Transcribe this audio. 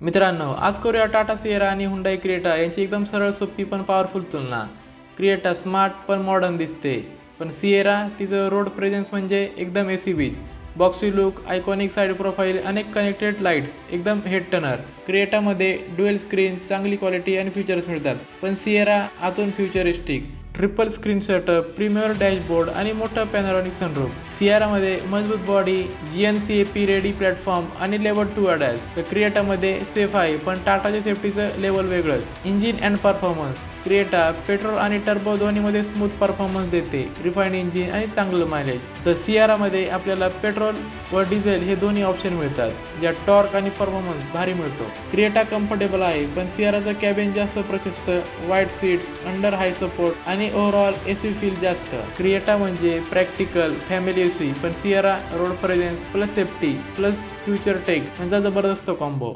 मित्रांनो आज करूया टाटा सिएरा आणि हुंडाई क्रिएटा यांची एकदम सरळ सोपी पण पॉवरफुल तुलना. क्रिएटा स्मार्ट पण मॉडर्न दिसते. पण सिएरा तिचं रोड प्रेझेन्स म्हणजे एकदम ए सी beach boxy look iconic side profile अनेक कनेक्टेड लाईट्स एकदम हेड टनर क्रिएटामध्ये डुएल स्क्रीन चांगली क्वालिटी आणि फीचर्स मिळतात. पण सिएरा आतून futuristic triple screen setup premier dashboard आणि मोठं पॅनोरॉनिक सनरूफ सियारामध्ये मजबूत body G N C A P ready platform आणि लेवल टू अडॅस तर क्रिएटामध्ये सेफ आहे पण टाटाच्या सेफ्टीचं लेवल वेगळंच. Engine and performance Creta petrol आणि टर्बो दोन्हीमध्ये स्मूथ परफॉर्मन्स देते. रिफाईंड इंजिन आणि चांगलं मायलेज तर सियारामध्ये आपल्याला पेट्रोल व डिझेल हे दोन्ही ऑप्शन मिळतात ज्यात टॉर्क आणि परफॉर्मन्स भारी मिळतो. क्रिएटा कम्फर्टेबल आहे पण सियाराचं कॅबिन जास्त प्रशस्त वाईट सीट्स अंडर हाय सपोर्ट आणि आणि ओव्हरऑल एस यू फील जास्त. क्रिएटा म्हणजे प्रॅक्टिकल फॅमिली एस पण Sierra road presence plus safety plus future tech यांचा जबरदस्त कॉम्बो